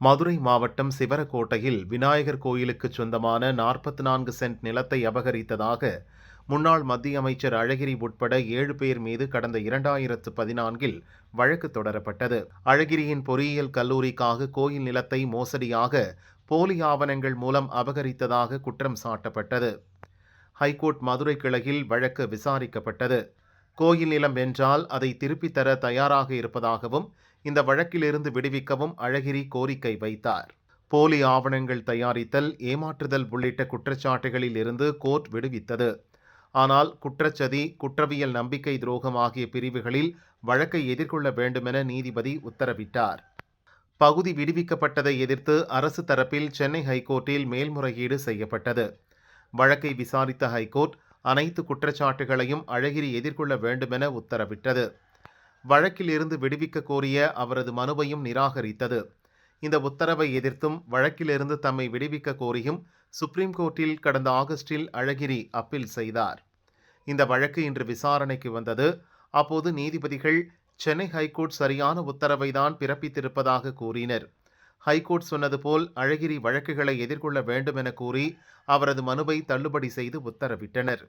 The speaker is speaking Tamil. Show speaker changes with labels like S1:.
S1: மதுரை மாவட்டம் சிவரக்கோட்டையில் விநாயகர் கோயிலுக்கு சொந்தமான நாற்பத்தி நான்கு சென்ட் நிலத்தை அபகரித்ததாக முன்னாள் மத்திய அமைச்சர் அழகிரி உட்பட ஏழு பேர் மீது கடந்த இரண்டாயிரத்து பதினான்கில் வழக்கு தொடரப்பட்டது. அழகிரியின் பொறியியல் கல்லூரிக்காக கோயில் நிலத்தை மோசடியாக போலி ஆவணங்கள் மூலம் அபகரித்ததாக குற்றம் சாட்டப்பட்டது. ஹைகோர்ட் மதுரை கிளையில் வழக்கு விசாரிக்கப்பட்டது. கோயில் நிலம் என்றால் அதை திருப்பித் தர தயாராக இருப்பதாகவும் இந்த வழக்கிலிருந்து விடுவிக்கவும் அழகிரி கோரிக்கை வைத்தார். போலி ஆவணங்கள் தயாரித்தல் ஏமாற்றுதல் உள்ளிட்ட குற்றச்சாட்டுகளில் இருந்து கோர்ட் விடுவித்தது. ஆனால் குற்றச்சதி குற்றவியல் நம்பிக்கை துரோகம் ஆகிய பிரிவுகளில் வழக்கை எதிர்கொள்ள வேண்டுமென நீதிபதி உத்தரவிட்டார். பகுதி விடுவிக்கப்பட்டதை எதிர்த்து அரசு தரப்பில் சென்னை ஹைகோர்ட்டில் மேல்முறையீடு செய்யப்பட்டது. வழக்கை விசாரித்த ஹைகோர்ட் அனைத்து குற்றச்சாட்டுகளையும் அழகிரி எதிர்கொள்ள வேண்டுமென உத்தரவிட்டது. வழக்கிலிருந்து விடுவிக்க கோரிய அவரது மனுவையும் நிராகரித்தது. இந்த உத்தரவை எதிர்த்தும் வழக்கிலிருந்து தம்மை விடுவிக்க கோரியும் சுப்ரீம் கோர்ட்டில் கடந்த ஆகஸ்டில் அழகிரி அப்பீல் செய்தார். இந்த வழக்கு இன்று விசாரணைக்கு வந்தது. அப்போது நீதிபதிகள் சென்னை ஹைகோர்ட் சரியான உத்தரவை தான் பிறப்பித்திருப்பதாக கூறினர். ஹைகோர்ட் சொன்னது போல் அழகிரி வழக்குகளை எதிர்கொள்ள வேண்டும் என கூறி அவரது மனுவை தள்ளுபடி செய்து உத்தரவிட்டனர்.